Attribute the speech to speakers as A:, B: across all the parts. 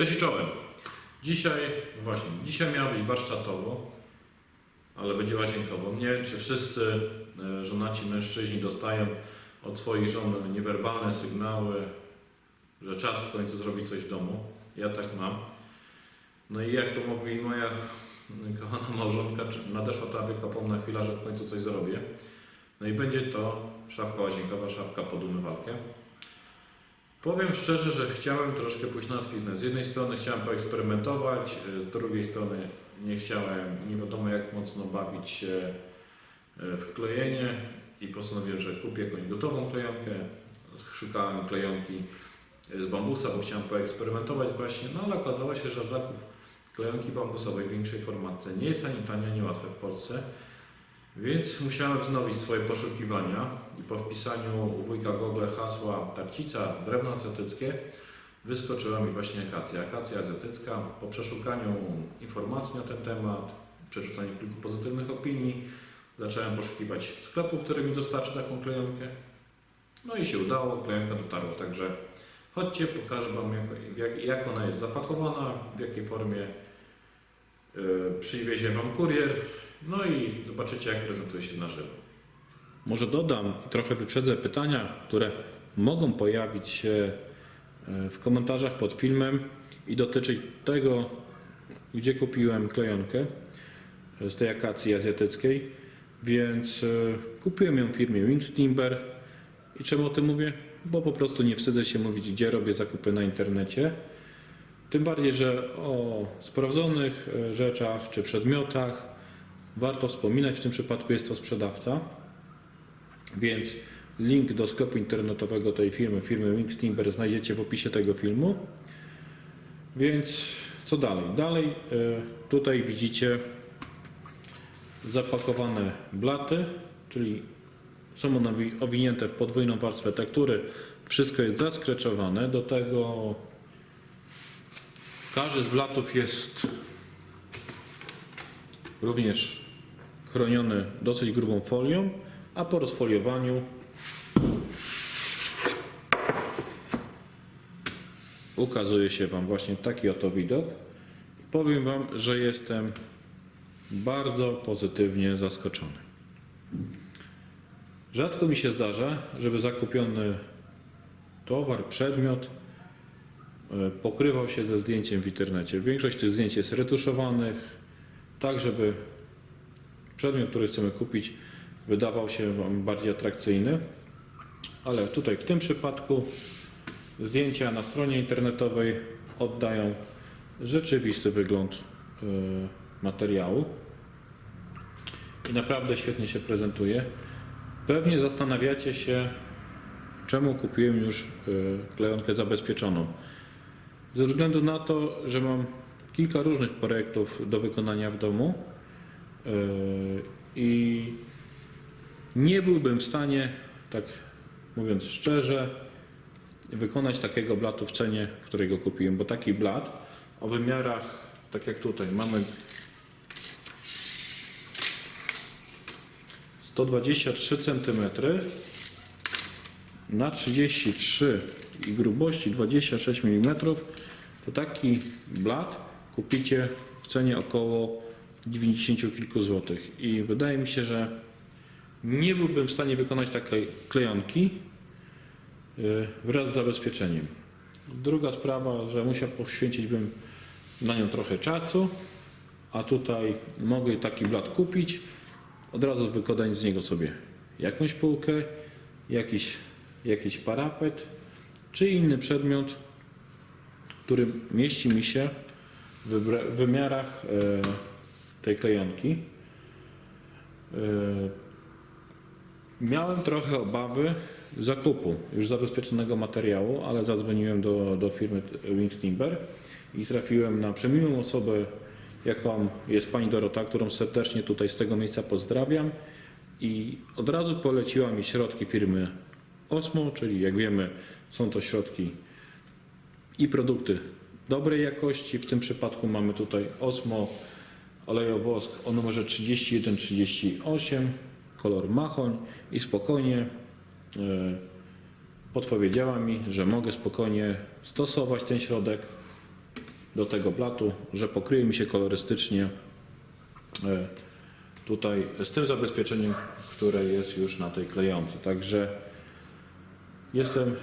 A: Cześć czołem. Dzisiaj, właśnie, dzisiaj miała być warsztatowo, ale będzie łazienkowo. Nie wiem, czy wszyscy e, żonaci mężczyźni dostają od swoich żon niewerbalne sygnały, że czas w końcu zrobić coś w domu. Ja tak mam. No i jak to mówi moja kochana małżonka, nadeszła ta wiekopomna chwila, że w końcu coś zrobię. No i będzie to szafka łazienkowa, szafka pod umywalkę. Powiem szczerze, że chciałem troszkę pójść na łatwiznę. Z jednej strony chciałem poeksperymentować, z drugiej strony nie chciałem nie wiadomo jak mocno bawić się e, w klejenie i postanowiłem, że kupię jakąś gotową klejonkę. Szukałem klejonki z bambusa, bo chciałem poeksperymentować właśnie, no ale okazało się, że zakup klejonki bambusowej w większej formatce nie jest ani tani, ani łatwy w Polsce. Więc musiałem wznowić swoje poszukiwania i po wpisaniu wujka Google hasła tarcica drewno azjatyckie wyskoczyła mi właśnie akacja. Akacja azjatycka. Po przeszukaniu informacji na ten temat, przeczytaniu kilku pozytywnych opinii, zacząłem poszukiwać sklepu, który mi dostarczy taką klejonkę. No i się udało, klejonka dotarła. Także chodźcie, pokażę Wam jak, jak, ona jest zapakowana, w jakiej formie yy, Wam kurier. No i zobaczycie, jak prezentuje się na żywo. Może dodam, trochę wyprzedzę pytania, które mogą pojawić się e, w komentarzach pod filmem i dotyczyć tego, gdzie kupiłem klejonkę z tej akacji azjatyckiej. Więc e, kupiłem ją w firmie Wings Timber. I czemu o tym mówię? Bo po prostu nie wstydzę się mówić, gdzie robię zakupy na internecie. Tym bardziej, że o sprawdzonych e, rzeczach czy przedmiotach warto wspominać. W tym przypadku jest to sprzedawca. Więc link do sklepu internetowego tej firmy, firmy Wings Timber, znajdziecie w opisie tego filmu. Więc co dalej? Dalej e, tutaj widzicie zapakowane blaty, czyli są one owi- owinięte w podwójną warstwę tektury. Wszystko jest zaskreczowane. Do tego każdy z blatów jest również chroniony dosyć grubą folią, a po rozfoliowaniu ukazuje się Wam właśnie taki oto widok. Powiem Wam, że jestem bardzo pozytywnie zaskoczony. Rzadko mi się zdarza, żeby zakupiony towar, przedmiot e, pokrywał się ze zdjęciem w internecie. Większość tych zdjęć jest retuszowanych, tak żeby przedmiot, który chcemy kupić, wydawał się Wam bardziej atrakcyjny. Ale tutaj w tym przypadku zdjęcia na stronie internetowej oddają rzeczywisty wygląd y, materiału i naprawdę świetnie się prezentuje. Pewnie zastanawiacie się, czemu kupiłem już y, klejonkę zabezpieczoną. Ze względu na to, że mam kilka różnych projektów do wykonania w domu i nie byłbym w stanie, tak mówiąc szczerze, wykonać takiego blatu w cenie, w której go kupiłem, bo taki blat o wymiarach, tak jak tutaj, mamy 123 cm na 33 i grubości 26 mm, to taki blat kupicie w cenie około 90 kilku złotych. I wydaje mi się, że nie byłbym w stanie wykonać takiej klejonki yy, wraz z zabezpieczeniem. Druga sprawa, że musiał poświęcić bym na nią trochę czasu, a tutaj mogę taki blat kupić, od razu wykonać z niego sobie jakąś półkę, jakiś, jakiś parapet, czy inny przedmiot, który mieści mi się w wymiarach e, tej klejonki. E, Miałem trochę obawy zakupu już zabezpieczonego materiału, ale zadzwoniłem do, do firmy Wings Timber i trafiłem na przemiłą osobę, jaką jest pani Dorota, którą serdecznie tutaj z tego miejsca pozdrawiam. I od razu poleciła mi środki firmy Osmo, czyli jak wiemy, są to środki i produkty dobrej jakości. W tym przypadku mamy tutaj Osmo olejowosk o numerze 3138, kolor machoń i spokojnie e, podpowiedziała mi, że mogę spokojnie stosować ten środek do tego blatu, że pokryje mi się kolorystycznie e, tutaj z tym zabezpieczeniem, które jest już na tej klejący. Także jestem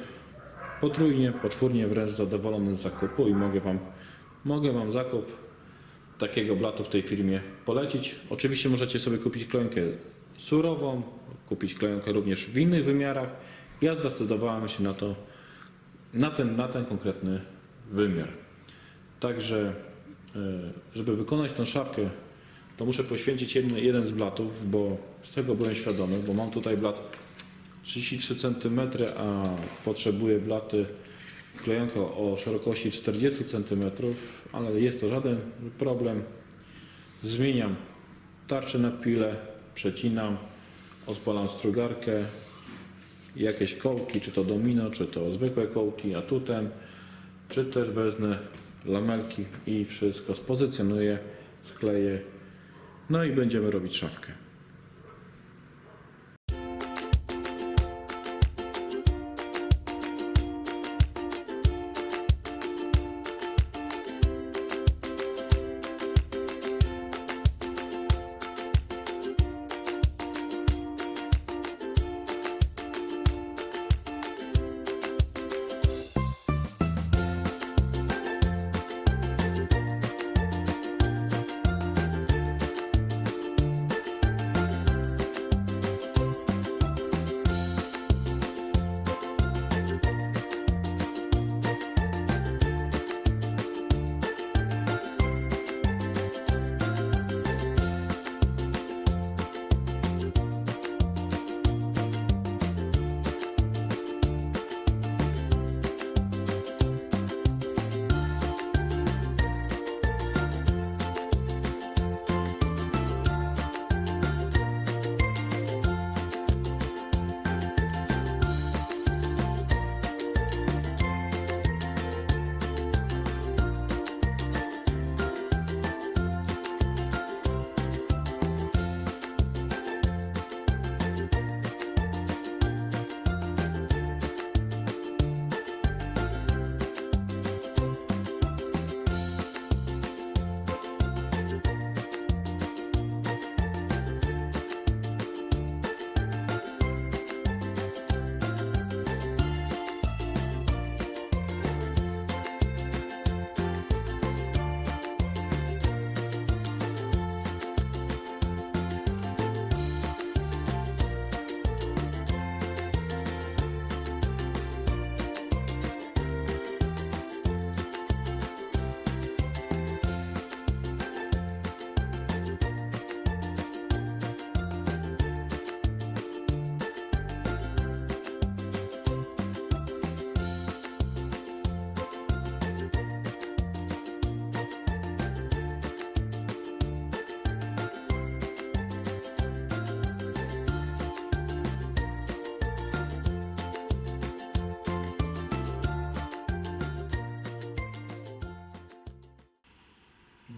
A: potrójnie, poczwórnie wręcz zadowolony z zakupu i mogę Wam, mogę wam zakup takiego blatu w tej firmie polecić. Oczywiście możecie sobie kupić klejonkę surową, kupić klejonkę również w innych wymiarach. Ja zdecydowałem się na to, na ten, na ten konkretny wymiar. Także, e, żeby wykonać tą szapkę, to muszę poświęcić jeden, jeden z blatów, bo z tego byłem świadomy, bo mam tutaj blat 33 cm, a potrzebuję blaty klejonkę o szerokości 40 cm, ale jest to żaden problem. Zmieniam tarczę na pile, przecinam, odpalam strugarkę, jakieś kołki, czy to domino, czy to zwykłe kołki atutem, czy też wezmę lamelki i wszystko spozycjonuję, skleję, no i będziemy robić szafkę.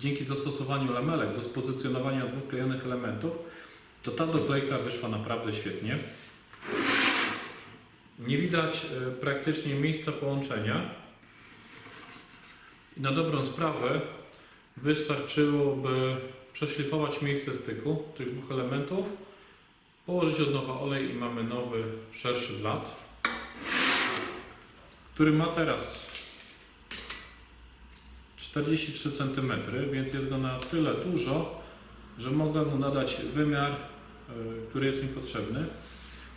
A: Dzięki zastosowaniu lamelek do spozycjonowania dwóch klejonych elementów, to ta doklejka wyszła naprawdę świetnie. Nie widać e, praktycznie miejsca połączenia. I na dobrą sprawę wystarczyłoby przeszlifować miejsce styku tych dwóch elementów, położyć od nowa olej i mamy nowy, szerszy blat, który ma teraz 43 cm, więc jest go na tyle dużo, że mogę mu nadać wymiar, y, który jest mi potrzebny.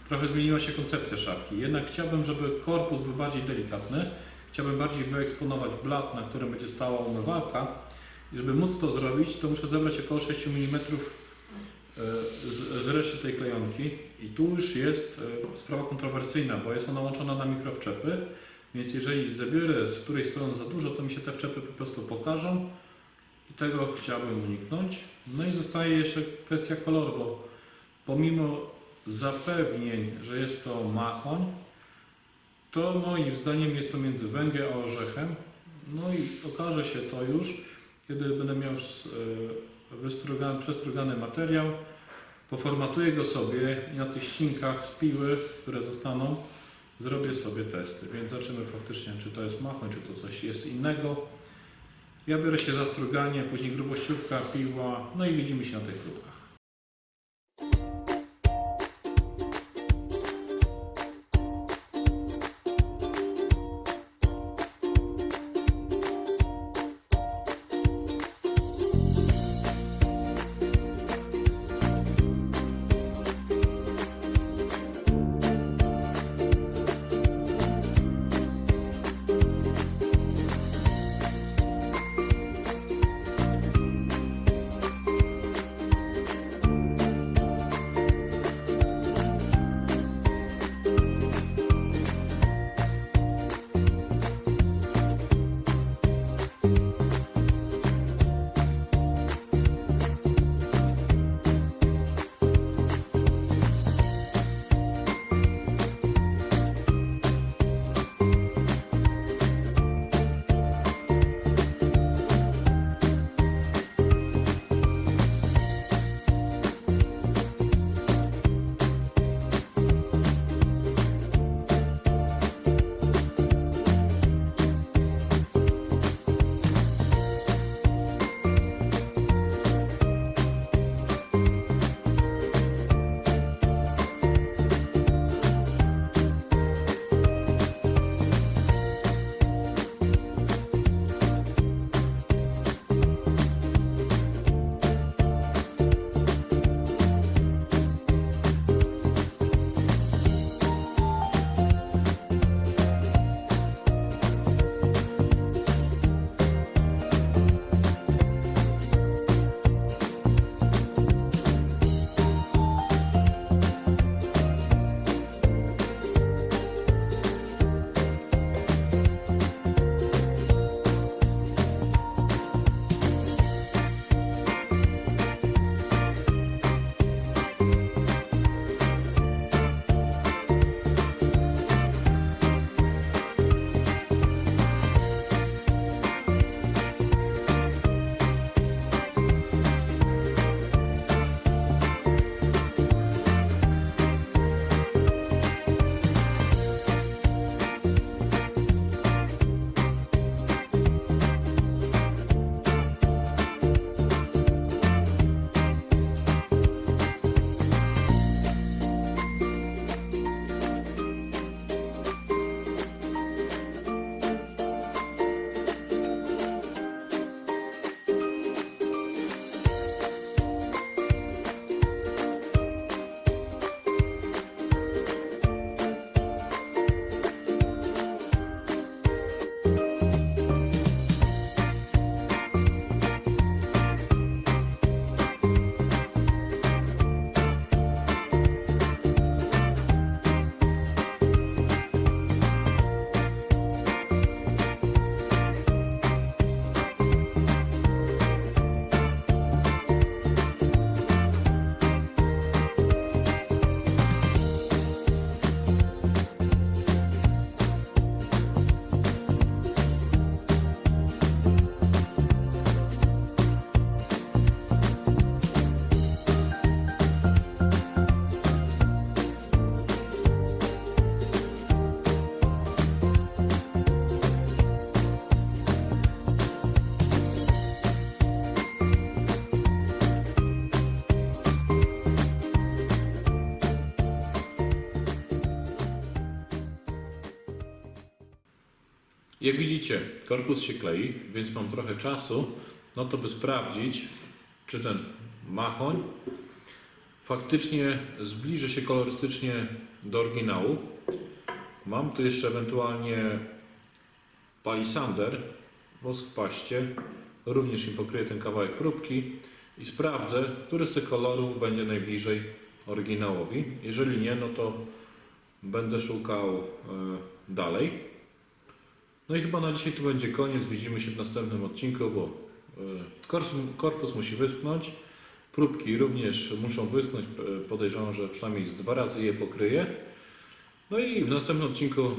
A: Trochę zmieniła się koncepcja szafki, jednak chciałbym, żeby korpus był bardziej delikatny. Chciałbym bardziej wyeksponować blat, na którym będzie stała umywalka. I żeby móc to zrobić, to muszę zebrać około 6 mm z, z reszty tej klejonki. I tu już jest y, sprawa kontrowersyjna, bo jest ona łączona na mikrowczepy. Więc jeżeli zabiorę z której strony za dużo, to mi się te wczepy po prostu pokażą i tego chciałbym uniknąć. No i zostaje jeszcze kwestia koloru, bo pomimo zapewnień, że jest to machoń, to moim zdaniem jest to między węgiel a orzechem. No i okaże się to już, kiedy będę miał e, wystrugany, przestrugany materiał, poformatuję go sobie i na tych ścinkach z piły, które zostaną, zrobię sobie testy, więc zobaczymy faktycznie, czy to jest machoń, czy to coś jest innego. Ja biorę się za struganie, później grubościówka, piła, no i widzimy się na tych próbkach. Jak widzicie, korpus się klei, więc mam trochę czasu, no to by sprawdzić, czy ten machoń faktycznie zbliży się kolorystycznie do oryginału. Mam tu jeszcze ewentualnie palisander, wosk w paście, również im pokryję ten kawałek próbki i sprawdzę, który z tych kolorów będzie najbliżej oryginałowi. Jeżeli nie, no to będę szukał e, dalej. No i chyba na dzisiaj to będzie koniec. Widzimy się w następnym odcinku, bo e, korpus, korpus musi wyschnąć. Próbki również muszą wyschnąć. E, Podejrzewam, że przynajmniej z dwa razy je pokryję. No i w następnym odcinku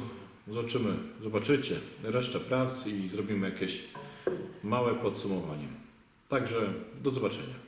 A: zobaczymy, zobaczycie resztę prac i zrobimy jakieś małe podsumowanie. Także do zobaczenia.